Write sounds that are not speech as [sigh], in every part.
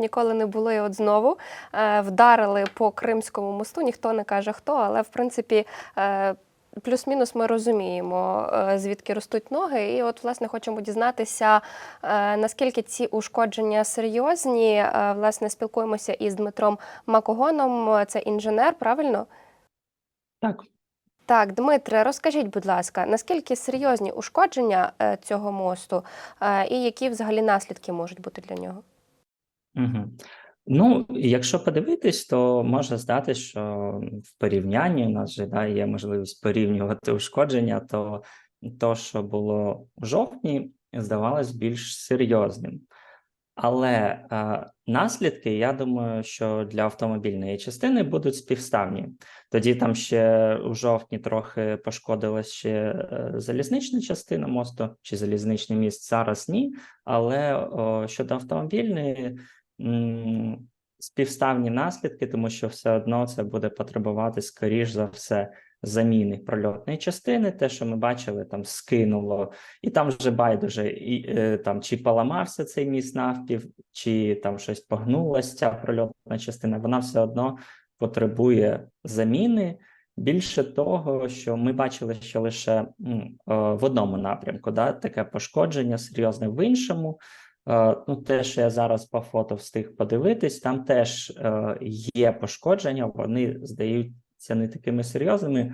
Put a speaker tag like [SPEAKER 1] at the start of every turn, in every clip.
[SPEAKER 1] ніколи не було, і от знову е, вдарили по Кримському мосту. Ніхто не каже хто, але в принципі. е, Плюс-мінус ми розуміємо, е, звідки ростуть ноги, і от власне хочемо дізнатися, наскільки ці ушкодження серйозні. Власне, спілкуємося із Дмитром Макогоном. Це інженер, правильно?
[SPEAKER 2] Так,
[SPEAKER 1] Так, Дмитре, розкажіть, будь ласка, наскільки серйозні ушкодження цього мосту, і які взагалі наслідки можуть бути для нього?
[SPEAKER 2] Угу. Ну, якщо подивитись, то може здати, що в порівнянні у нас же да, є можливість порівнювати ушкодження, то то, що було в жовтні, здавалось більш серйозним. Але е, наслідки, я думаю, що для автомобільної частини будуть співставні. Тоді там ще у жовтні трохи пошкодилась ще е, залізнична частина мосту чи залізничний міст. Зараз ні. Але о, щодо автомобільної співставні наслідки, тому що все одно це буде потребувати, скоріш за все, заміни прольотної частини. Те, що ми бачили, там скинуло, і там вже байдуже, і е, там чи поламався цей міст навпів, чи там щось погнулося, ця прольотна частина. Вона все одно потребує заміни. Більше того, що ми бачили, що лише е, в одному напрямку, да, таке пошкодження серйозне в іншому. Е, Ну, те, що я зараз по фото встиг подивитись, там теж е, є пошкодження, вони здаються не такими серйозними,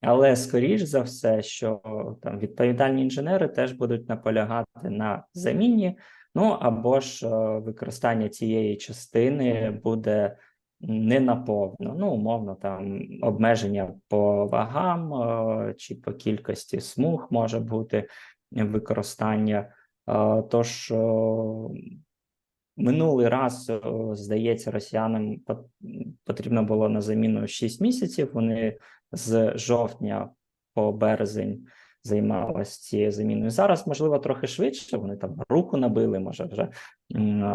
[SPEAKER 2] але скоріш за все, що там відповідальні інженери теж будуть наполягати на заміні. Ну або ж е, використання цієї частини буде не наповно. Ну, умовно, там обмеження по вагам чи по кількості смуг може бути використання. Е, Тож е, минулий раз, е, здається, росіянам потрібно було на заміну 6 місяців. Вони з жовтня по березень займалися цією заміною. Зараз, можливо, трохи швидше. Вони там руку набили, може вже,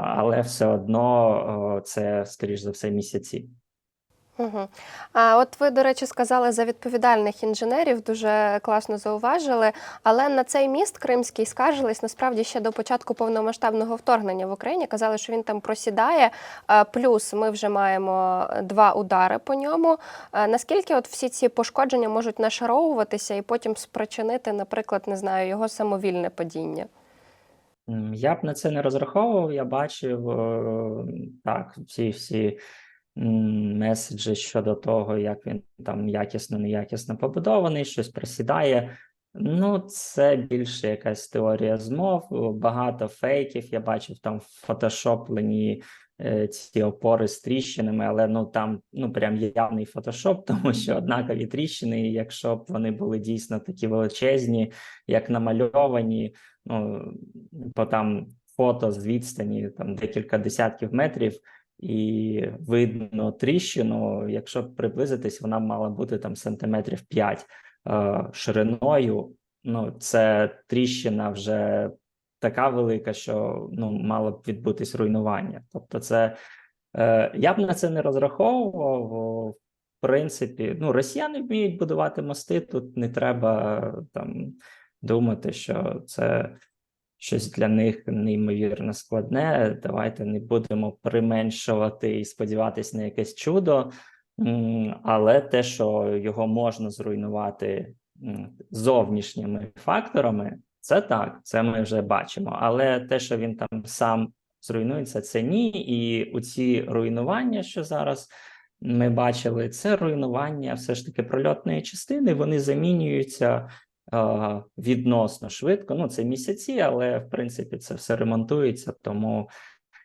[SPEAKER 2] але все одно це, скоріш за все, місяці.
[SPEAKER 1] Угу. А от ви, до речі, сказали за відповідальних інженерів, дуже класно зауважили. Але на цей міст Кримський скаржились насправді ще до початку повномасштабного вторгнення в Україні. Казали, що він там просідає. Е, Плюс ми вже маємо два удари по ньому. Е, Наскільки от всі ці пошкодження можуть нашаровуватися і потім спричинити, наприклад, не знаю, його самовільне падіння?
[SPEAKER 2] Я б на це не розраховував. Я бачив е, так, всі м, меседжі щодо того, як він там якісно, неякісно побудований, щось просідає. Ну, це більше якась теорія змов, багато фейків. Я бачив там фотошоплені е, ці опори з тріщинами, але ну там ну прям явний фотошоп, [laughs] тому що однакові тріщини, якщо б вони були дійсно такі величезні, як намальовані, ну по там фото з відстані там декілька десятків метрів, і видно тріщину. Якщо приблизитись, вона мала бути там сантиметрів 5 е, шириною. Ну, це тріщина вже така велика, що ну мало б відбутись руйнування. Тобто, це е, я б на це не розраховував. В принципі, ну росіяни вміють будувати мости. Тут не треба там думати, що це щось для них неймовірно складне. Давайте не будемо применшувати і сподіватися на якесь чудо. Але те, що його можна зруйнувати зовнішніми факторами, це так, це ми вже бачимо. Але те, що він там сам зруйнується, це ні. І у ці руйнування, що зараз ми бачили, це руйнування все ж таки прольотної частини. Вони замінюються відносно швидко. Ну, це місяці, але в принципі це все ремонтується, тому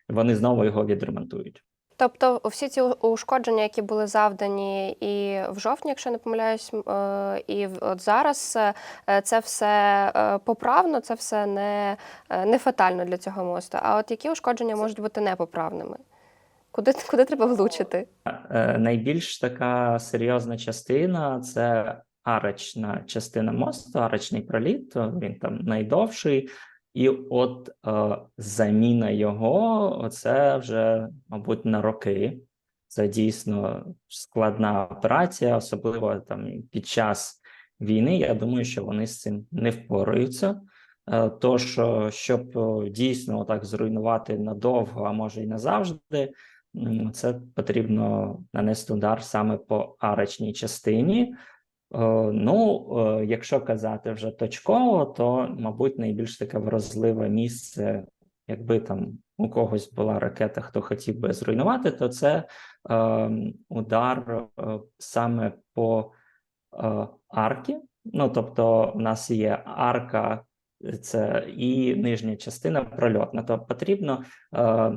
[SPEAKER 2] вони знову його відремонтують.
[SPEAKER 1] Тобто всі ці ушкодження, які були завдані і в жовтні, якщо не помиляюсь, е, і от зараз, е, це все е, поправно, це все не, е, не фатально для цього мосту. А от які ушкодження можуть бути непоправними? Куди, куди треба влучити?
[SPEAKER 2] Е, Найбільш така серйозна частина це арочна частина мосту, арочний проліт. Він там найдовший. І от е, заміна його це вже, мабуть, на роки. Це дійсно складна операція, особливо там під час війни. Я думаю, що вони з цим не впораються. Е, Тож, е, щоб е, дійсно так зруйнувати надовго, а може й назавжди, це потрібно нанести удар саме по арочній частині. Е, Ну, е, якщо казати вже точково, то, мабуть, найбільш таке вразливе місце, якби там у когось була ракета, хто хотів би зруйнувати, то це е, удар е, саме по е, арки. Ну, тобто, в нас є арка, це і нижня частина прольотна. Тобто потрібно е,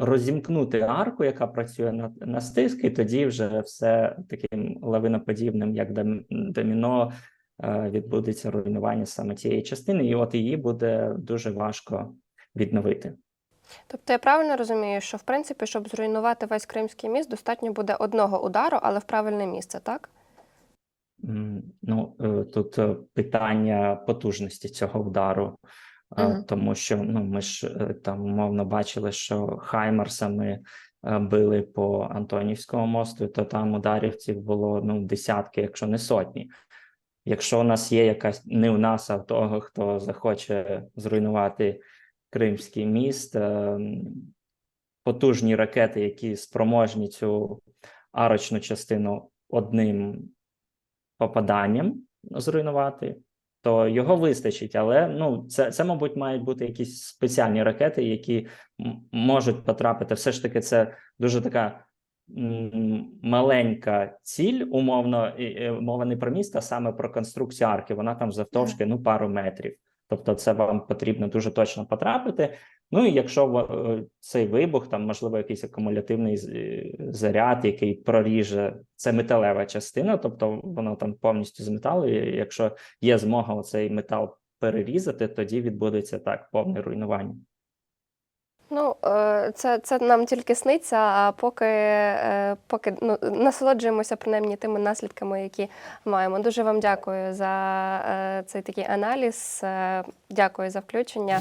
[SPEAKER 2] розімкнути арку, яка працює на, на стиск, і тоді вже все таким лавиноподібним, як доміно, е, відбудеться руйнування саме цієї частини, і от її буде дуже важко відновити.
[SPEAKER 1] Тобто я правильно розумію, що в принципі, щоб зруйнувати весь Кримський міст, достатньо буде одного удару, але в правильне місце, так?
[SPEAKER 2] Ну, е, тут е, питання потужності цього удару,
[SPEAKER 1] Мгм.
[SPEAKER 2] тому що ну, ми ж е, там умовно бачили, що Хаймарсами е, били по Антонівському мосту, то там ударів цих було ну, десятки, якщо не сотні. Якщо у нас є якась не у нас, а в того, хто захоче зруйнувати Кримський міст, е, потужні ракети, які спроможні цю арочну частину одним попаданням зруйнувати, то його вистачить. Але ну, це, це, мабуть, мають бути якісь спеціальні ракети, які можуть потрапити. Все ж таки, це дуже така маленька ціль, умовно, мова не про міст, а саме про конструкцію арки. Вона там завтовшки ну, пару метрів. Тобто, це вам потрібно дуже точно потрапити. Ну і якщо е, цей вибух, там можливо якийсь акумулятивний е, заряд, який проріже, це металева частина, тобто воно там повністю з металу. І якщо є змога цей метал перерізати, тоді відбудеться так повне руйнування.
[SPEAKER 1] Ну, е, це, це нам тільки сниться, а поки, поки ну, насолоджуємося принаймні тими наслідками, які маємо. Дуже вам дякую за цей такий аналіз. Дякую за включення.